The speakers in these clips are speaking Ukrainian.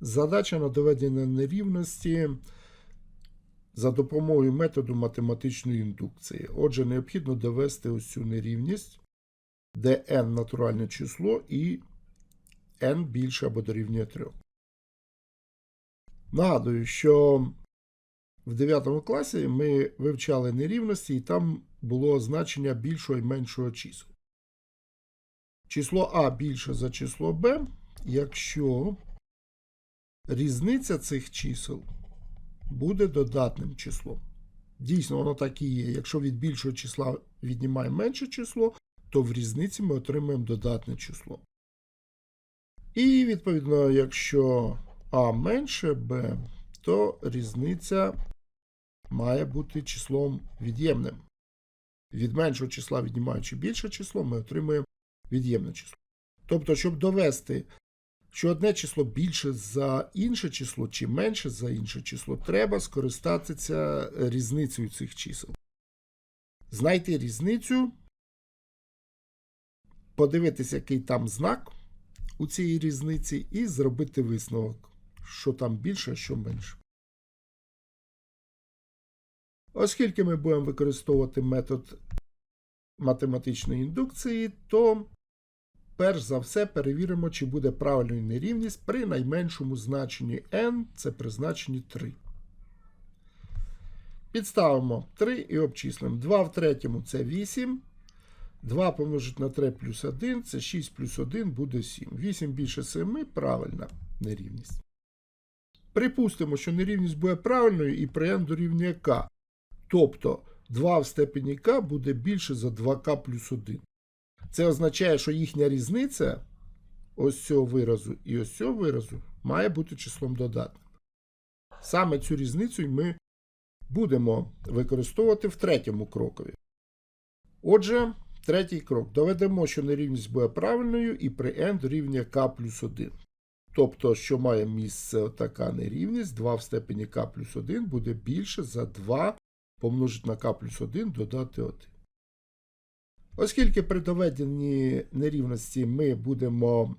Задача на доведення нерівності за допомогою методу математичної індукції. Отже, необхідно довести ось цю нерівність, де n натуральне число і n більше або дорівнює 3. Нагадую, що в 9 класі ми вивчали нерівності, і там було значення більшого і меншого чисел. Число А більше за число Б, якщо різниця цих чисел буде додатним числом. Дійсно, воно так і є. Якщо від більшого числа віднімає менше число, то в різниці ми отримаємо додатне число. І, відповідно, якщо А менше Б, то різниця має бути числом від'ємним. Від меншого числа віднімаючи більше число, ми отримуємо від'ємне число. Тобто, щоб довести, що одне число більше за інше число чи менше за інше число, треба скористатися різницею цих чисел. Знайти різницю, подивитися, який там знак у цій різниці, і зробити висновок, що там більше, а що менше. Оскільки ми будемо використовувати метод математичної індукції, то перш за все перевіримо, чи буде правильною нерівність при найменшому значенні n, це при значенні 3. Підставимо 3 і обчислимо. 2 в третьому це 8. 2 помножити на 3 плюс 1 це 6 плюс 1 буде 7. 8 більше 7 правильна нерівність. Припустимо, що нерівність буде правильною і при n дорівнює k. Тобто 2 в степені k буде більше за 2k плюс 1. Це означає, що їхня різниця ось цього виразу і ось цього виразу має бути числом додатним. Саме цю різницю ми будемо використовувати в третьому крокові. Отже, третій крок. Доведемо, що нерівність буде правильною і при n дорівнює k плюс 1. Тобто, що має місце така нерівність, 2 в степені k плюс 1 буде більше за 2 помножити на k плюс 1 додати 1. Оскільки при доведенні нерівності ми будемо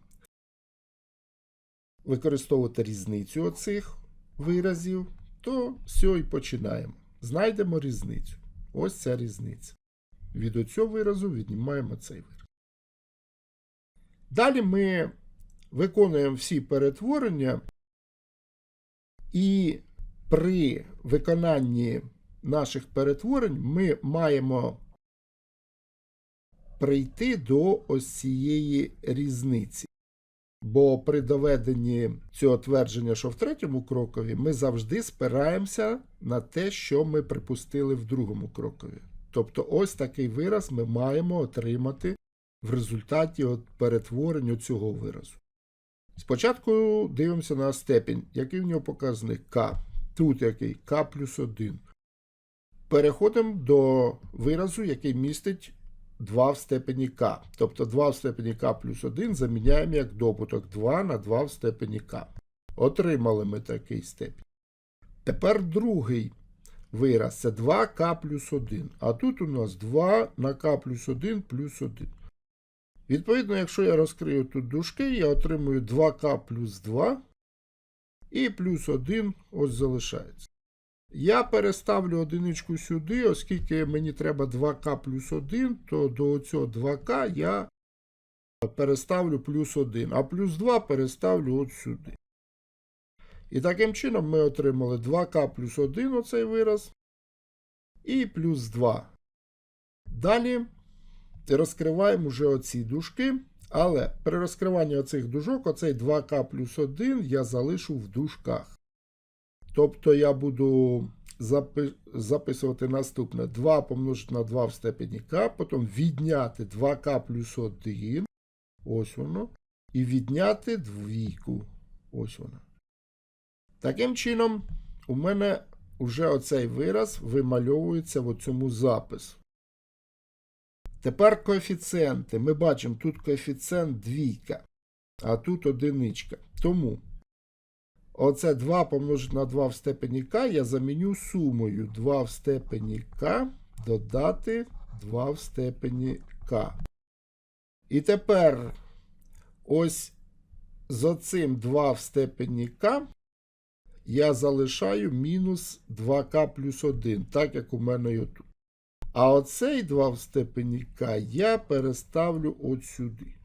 використовувати різницю оцих виразів, то цього і починаємо. Знайдемо різницю. Ось ця різниця. Від оцього виразу віднімаємо цей вираз. Далі ми виконуємо всі перетворення, і при виконанні наших перетворень ми маємо прийти до ось цієї різниці. Бо при доведенні цього твердження, що в третьому крокові, ми завжди спираємося на те, що ми припустили в другому крокові. Тобто ось такий вираз ми маємо отримати в результаті от перетворення цього виразу. Спочатку дивимося на степінь, який в нього показник k. Тут який k плюс 1. Переходимо до виразу, який містить 2 в степені k. Тобто 2 в степені k плюс 1 заміняємо як добуток 2 на 2 в степені k. Отримали ми такий степінь. Тепер другий вираз це 2k плюс 1. А тут у нас 2 на k плюс 1 плюс 1. Відповідно, якщо я розкрию тут дужки, я отримую 2k плюс 2 і плюс 1 ось залишається. Я переставлю одиничку сюди, оскільки мені треба 2к плюс 1, то до цього 2к я переставлю плюс 1, а плюс 2 переставлю от сюди. І таким чином ми отримали 2к плюс 1 оцей вираз. І плюс 2. Далі розкриваємо вже оці дужки. Але при розкриванні оцих дужок, оцей 2к плюс 1 я залишу в дужках. Тобто я буду записувати наступне 2 помножити на 2 в степені k, потім відняти 2k плюс 1. Ось воно. І відняти двійку. Ось вона. Таким чином, у мене вже оцей вираз вимальовується в цьому запису. Тепер коефіцієнти. Ми бачимо, тут коефіцієнт двійка, а тут одиничка. Тому оце 2 помножити на 2 в степені k я заміню сумою 2 в степені k додати 2 в степені k. І тепер ось з оцим 2 в степені k я залишаю мінус 2k плюс 1, так як у мене і отут. А оцей 2 в степені k я переставлю от сюди.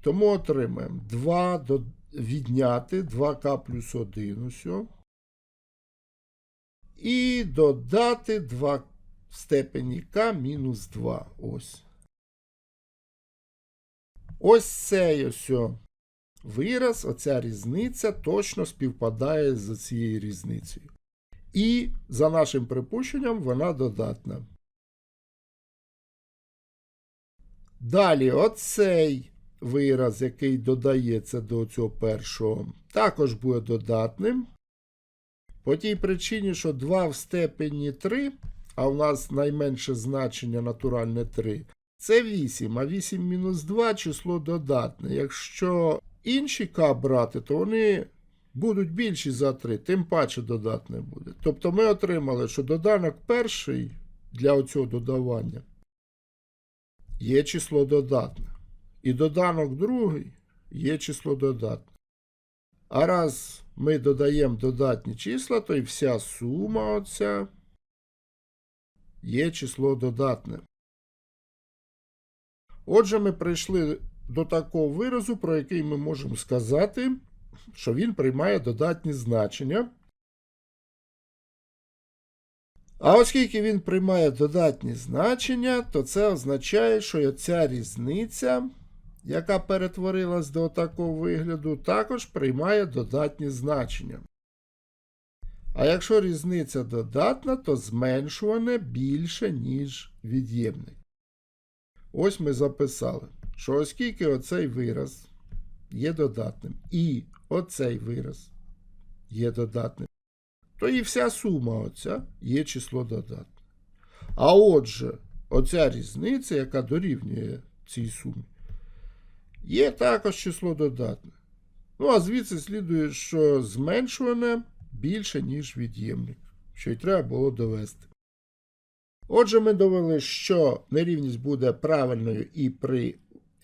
Тому отримаємо 2 до... відняти 2k плюс 1 усьо. І додати 2 в степені k мінус 2. Ось. Ось цей ось вираз, оця різниця точно співпадає з цією різницею. І, за нашим припущенням, вона додатна. Далі, оцей вираз, який додається до цього першого, також буде додатним. По тій причині, що 2 в степені 3, а у нас найменше значення натуральне 3, це 8, а 8 мінус 2 число додатне. Якщо інші к брати, то вони будуть більші за 3, тим паче додатне буде. Тобто ми отримали, що доданок перший для оцього додавання є число додатне. І доданок другий є число додатне. А раз ми додаємо додатні числа, то і вся сума оця є число додатне. Отже, ми прийшли до такого виразу, про який ми можемо сказати, що він приймає додатні значення. А оскільки він приймає додатні значення, то це означає, що ця різниця, яка перетворилась до такого вигляду, також приймає додатні значення. А якщо різниця додатна, то зменшуване більше, ніж від'ємник. Ось ми записали, що оскільки оцей вираз є додатним, і оцей вираз є додатним, то і вся сума оця є число додатне. А отже, оця різниця, яка дорівнює цій сумі, є також число додатне. Ну, а звідси слідує, що зменшуване більше, ніж від'ємник, що й треба було довести. Отже, ми довели, що нерівність буде правильною і при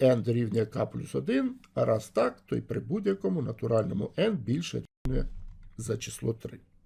n дорівнює k плюс 1, а раз так, то й при будь-якому натуральному n більше рівнює за число 3.